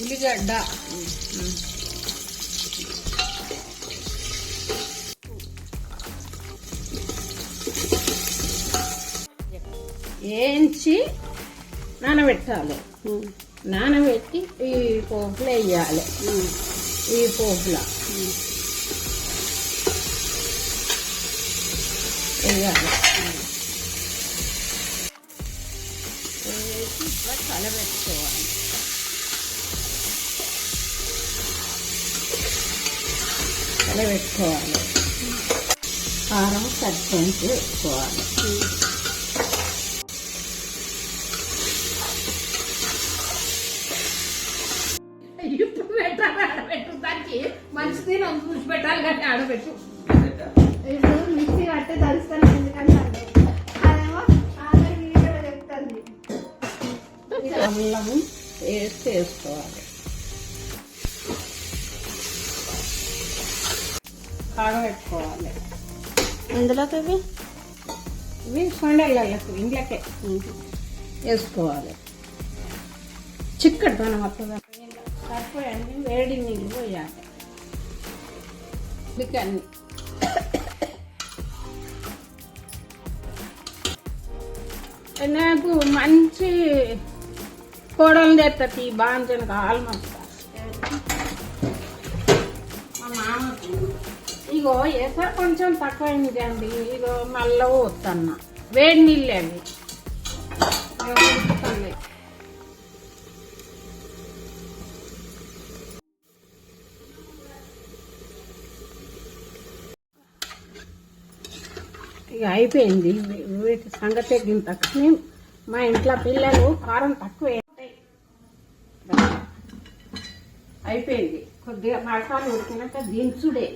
ఉల్లిగడ్డ. వేయించి నానబెట్టాలి. నానబెట్టి ఈ పోపులో వేయాలి. ఈ పోపుల. వేయాలి. ఇట్లా కలబెట్టుకోవాలి కలబెట్టుకోవాలి. కారం కట్టుకుంటూ వేసుకోవాలి ఇప్పుడు పెట్టాలి ఆడబెట్టు దానికి మంచి తినం చూసి పెట్టాలి కానీ ఆడబెట్టు. ఇప్పుడు మిక్సీ కట్టే తలుస్తాను. అల్లం వేసి వేసుకోవాలి కాగబెట్టుకోవాలి ఎందులోకి ఇవి? ఇవి సొండలకు ఇంట్లోకే వేసుకోవాలి. చిక్కటి మనం వస్తుందా సరిపోయండి వేడి నీళ్ళు పోయాలి. చికెన్ నాకు మంచి కోడలు తెస్తుంది బాగుంటుంది ఆల్మోస్ట్ మా మామకు. ఇగో ఎసరు కొంచెం తక్కువైంది అండి ఇగో మళ్ళీ పోతున్నా వేడి నీళ్ళు అండి ఇక అయిపోయింది. వీటి సంగతి గింత కానీ మా ఇంట్లో పిల్లలు కారం తక్కువ అయిపోయింది. కొద్దిగా మసాలా ఉడికినాక దించుడే